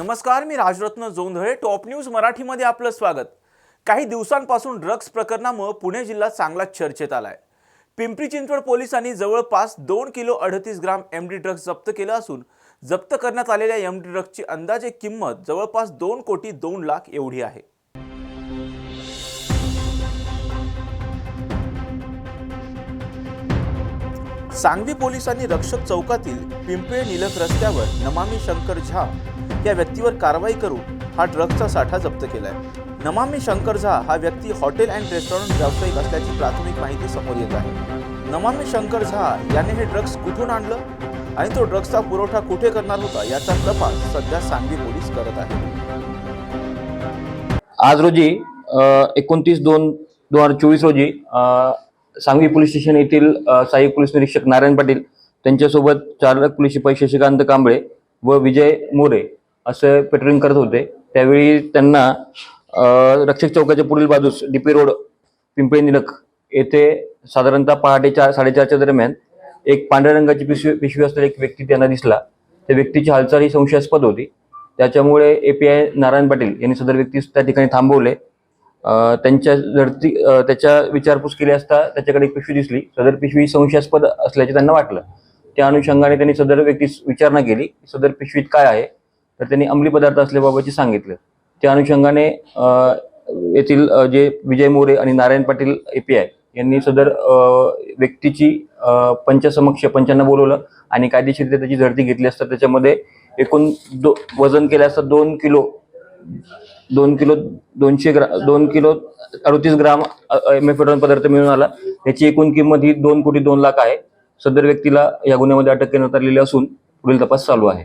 नमस्कार मी Rajratna Jondhale. Top news मराठीमध्ये आपलं स्वागत. काही दिवसांपासून ड्रग्ज प्रकरणामुळे पुणे जिल्हा चांगला चर्चेत आलाय. पिंपरी चिंचवड पोलिसांनी जवळपास दोन किलो अडतीस ग्राम एम डी ड्रग्ज जप्त केलं असून जप्त करण्यात आलेल्या एम डी ड्रग्जची अंदाजे किंमत जवळपास दोन कोटी दोन लाख एवढी आहे. सांगवी पोलिसांनी रक्षक चौकातील पिंपळे निलक रस्त्यावर नमामी शंकर झा या व्यक्तीवर कारवाई करून हा ड्रग्जचा साठा जप्त केलाय. नमामी शंकर झा हा व्यक्ती हॉटेल अँड रेस्टॉरंट व्यावसायिक असल्याची प्राथमिक माहिती समोर येत आहे. नमामी शंकर झा याने हे ड्रग्ज कुठून आणलं? आणि तो ड्रग्जचा पुरवठा कुठे करणार होता याचा तपास सध्या सांगवी पोलीस करत आहेत आज रोजी एकोणतीस दोन दोन हजार चोवीस रोजी सांगवी पोलीस स्टेशन येथील अ, सहाय्यक पोलीस निरीक्षक नारायण पाटील त्यांच्यासोबत चालक पोलीस शिपाई शशिकांत कांबळे व विजय मोरे असं पेट्रोलिंग करत होते. त्यावेळी त्यांना रक्षक चौकाच्या पुढील बाजूस डीपी रोड पिंपळे निलक येथे साधारणतः पहाटे चार साडेचारच्या दरम्यान एक पांढऱ्या रंगाची पिशवी पिशवी असलेला एक व्यक्ती त्यांना दिसला. त्या व्यक्तीची हालचाल ही संशयास्पद होती. त्याच्यामुळे A P I Narayan Patil यांनी सदर व्यक्तीस त्या ठिकाणी थांबवले. त्यांच्या झडती त्याच्या विचारपूस केली असता त्याच्याकडे एक पिशवी दिसली. सदर पिशवी संशयास्पद असल्याचे त्यांना वाटलं. त्या अनुषंगाने त्यांनी सदर व्यक्तीस विचारणा केली. सदर पिशवीत काय आहे? तर त्यांनी अंमली पदार्थ असल्याबाबतचे सांगितलं. त्या अनुषंगाने येथील जे विजय मोरे आणि नारायण पाटील एपीआय यांनी सदर व्यक्तीची पंचसमक्ष पंचांना बोलवलं आणि कायदेशीर त्याची झडती घेतली असता त्याच्यामध्ये एकूण दो वजन केलं असता दोन किलो दोन किलो दोनशे ग्रा दोन किलो अडतीस ग्राम एमएफेडॉन पदार्थ मिळून आला. याची एकूण किंमत ही दोन कोटी दोन लाख आहे. सदर व्यक्तीला या गुन्ह्यामध्ये अटक करण्यात आलेली असून पुढील तपास चालू आहे.